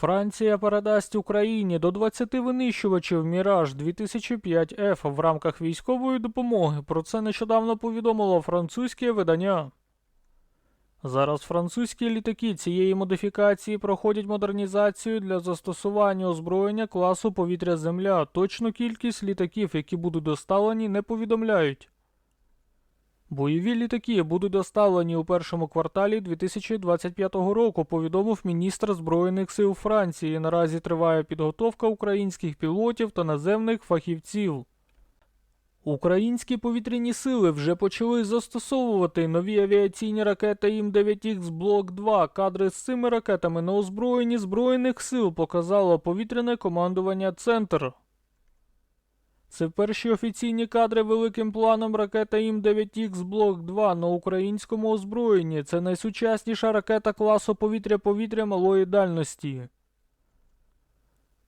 Франція передасть Україні до 20 винищувачів Міраж 2005F в рамках військової допомоги. Про це нещодавно повідомило французьке видання. Зараз французькі літаки цієї модифікації проходять модернізацію для застосування озброєння класу повітря-земля. Точну кількість літаків, які будуть доставлені, не повідомляють. Бойові літаки будуть доставлені у першому кварталі 2025 року, повідомив міністр Збройних сил Франції. Наразі триває підготовка українських пілотів та наземних фахівців. Українські повітряні сили вже почали застосовувати нові авіаційні ракети ІМ-9Х Блок 2. Кадри з цими ракетами на озброєнні Збройних сил показало повітряне командування Центр. Це перші офіційні кадри великим планом ракета ІМ-9Х Блок 2 на українському озброєнні. Це найсучасніша ракета класу повітря-повітря малої дальності.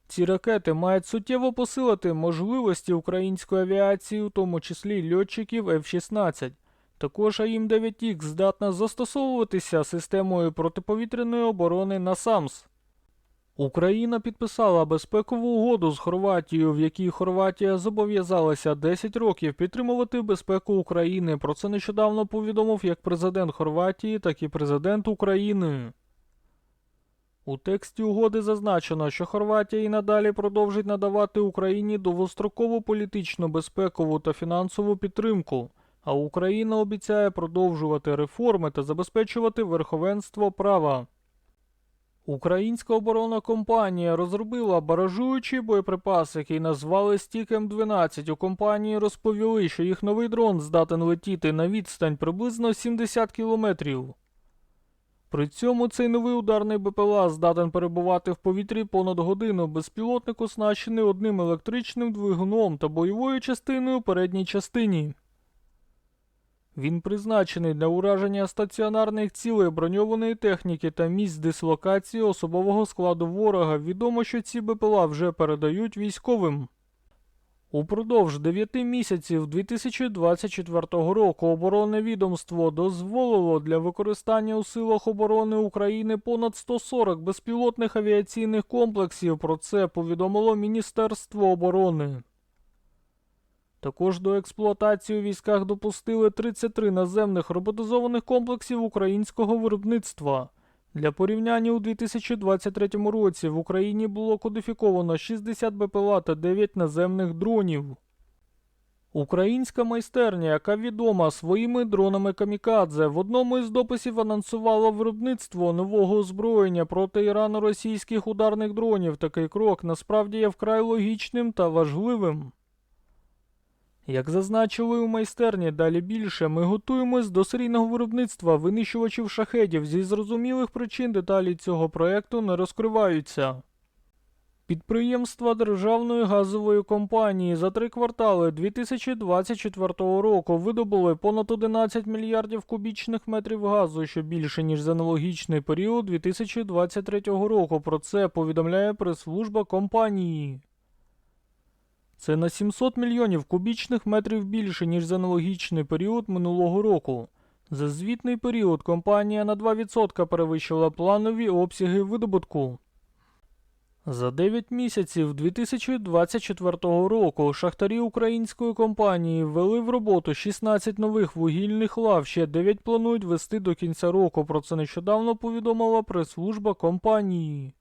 Ці ракети мають суттєво посилити можливості української авіації, у тому числі льотчиків F-16. Також АІМ-9Х здатна застосовуватися системою протиповітряної оборони НАСАМС. Україна підписала безпекову угоду з Хорватією, в якій Хорватія зобов'язалася 10 років підтримувати безпеку України. Про це нещодавно повідомив як президент Хорватії, так і президент України. У тексті угоди зазначено, що Хорватія і надалі продовжить надавати Україні довгострокову політичну, безпекову та фінансову підтримку, а Україна обіцяє продовжувати реформи та забезпечувати верховенство права. Українська оборонна компанія розробила баражуючий боєприпас, який назвали Стікем 12. У компанії розповіли, що їх новий дрон здатен летіти на відстань приблизно 70 кілометрів. При цьому цей новий ударний БПЛА здатен перебувати в повітрі понад годину. Безпілотник оснащений одним електричним двигуном та бойовою частиною у передній частині. Він призначений для ураження стаціонарних цілей броньованої техніки та місць дислокації особового складу ворога. Відомо, що ці БПЛА вже передають військовим. Упродовж 9 місяців 2024 року оборонне відомство дозволило для використання у силах оборони України понад 140 безпілотних авіаційних комплексів. Про це повідомило Міністерство оборони. Також до експлуатації у військах допустили 33 наземних роботизованих комплексів українського виробництва. Для порівняння у 2023 році в Україні було кодифіковано 60 БПЛА та 9 наземних дронів. Українська майстерня, яка відома своїми дронами камікадзе, в одному із дописів анонсувала виробництво нового озброєння проти ірано-російських ударних дронів. Такий крок насправді є вкрай логічним та важливим. Як зазначили у майстерні далі більше, ми готуємось до серійного виробництва винищувачів шахедів. Зі зрозумілих причин деталі цього проекту не розкриваються. Підприємства Державної газової компанії за три квартали 2024 року видобули понад 11 мільярдів кубічних метрів газу, що більше ніж за аналогічний період 2023 року. Про це повідомляє прес-служба компанії. Це на 700 мільйонів кубічних метрів більше, ніж за аналогічний період минулого року. За звітний період компанія на 2% перевищила планові обсяги видобутку. За 9 місяців 2024 року шахтарі української компанії ввели в роботу 16 нових вугільних лав, ще 9 планують вести до кінця року. Про це нещодавно повідомила прес-служба компанії.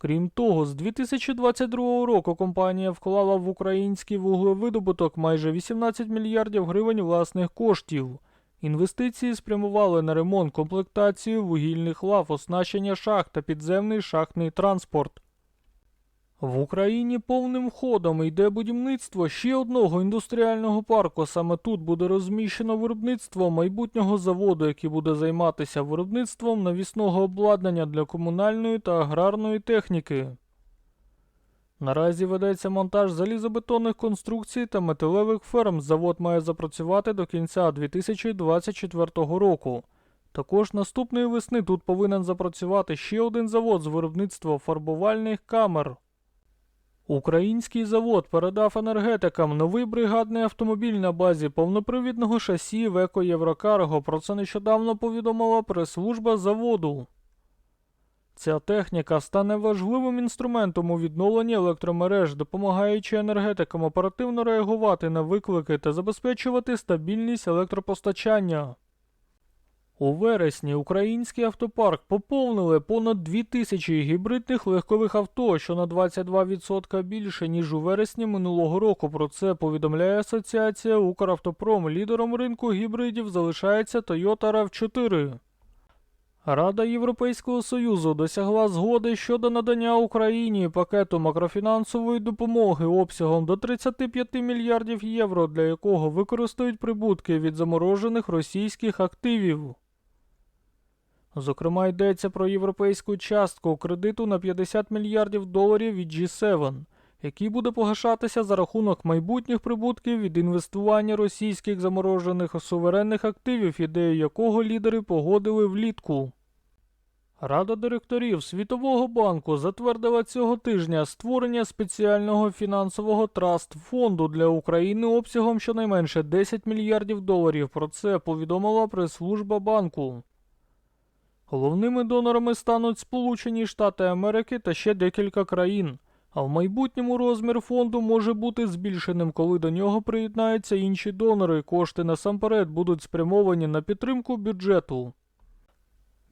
Крім того, з 2022 року компанія вклала в український вуглевидобуток майже 18 мільярдів гривень власних коштів. Інвестиції спрямували на ремонт, комплектацію вугільних лав, оснащення шахт та підземний шахтний транспорт. В Україні повним ходом йде будівництво ще одного індустріального парку. Саме тут буде розміщено виробництво майбутнього заводу, який буде займатися виробництвом навісного обладнання для комунальної та аграрної техніки. Наразі ведеться монтаж залізобетонних конструкцій та металевих ферм. Завод має запрацювати до кінця 2024 року. Також наступної весни тут повинен запрацювати ще один завод з виробництва фарбувальних камер. Український завод передав енергетикам новий бригадний автомобіль на базі повнопривідного шасі Веко Єврокарго. Про це нещодавно повідомила прес-служба заводу. Ця техніка стане важливим інструментом у відновленні електромереж, допомагаючи енергетикам оперативно реагувати на виклики та забезпечувати стабільність електропостачання. У вересні український автопарк поповнили понад 2000 гібридних легкових авто, що на 22% більше, ніж у вересні минулого року. Про це повідомляє Асоціація Укравтопром. Лідером ринку гібридів залишається Toyota RAV4. Рада Європейського Союзу досягла згоди щодо надання Україні пакету макрофінансової допомоги обсягом до 35 мільярдів євро, для якого використають прибутки від заморожених російських активів. Зокрема, йдеться про європейську частку кредиту на 50 мільярдів доларів від G7, який буде погашатися за рахунок майбутніх прибутків від інвестування російських заморожених суверенних активів, ідею якого лідери погодили влітку. Рада директорів Світового банку затвердила цього тижня створення спеціального фінансового траст фонду для України обсягом щонайменше 10 мільярдів доларів. Про це повідомила прес-служба банку. Головними донорами стануть Сполучені Штати Америки та ще декілька країн. А в майбутньому розмір фонду може бути збільшеним, коли до нього приєднаються інші донори. Кошти насамперед будуть спрямовані на підтримку бюджету.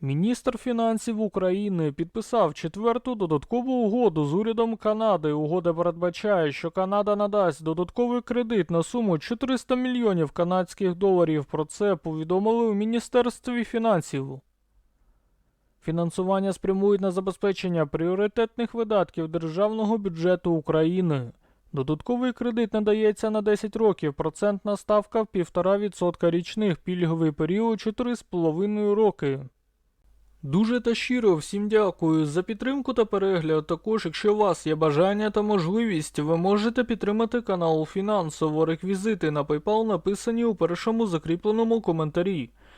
Міністр фінансів України підписав четверту додаткову угоду з урядом Канади. Угода передбачає, що Канада надасть додатковий кредит на суму 400 мільйонів канадських доларів. Про це повідомили у Міністерстві фінансів. Фінансування спрямують на забезпечення пріоритетних видатків державного бюджету України. Додатковий кредит надається на 10 років, процентна ставка в 1,5% річних, пільговий період 4,5 роки. Дуже та щиро всім дякую за підтримку та перегляд. Також, якщо у вас є бажання та можливість, ви можете підтримати канал фінансово. Реквізити на PayPal написані у першому закріпленому коментарі.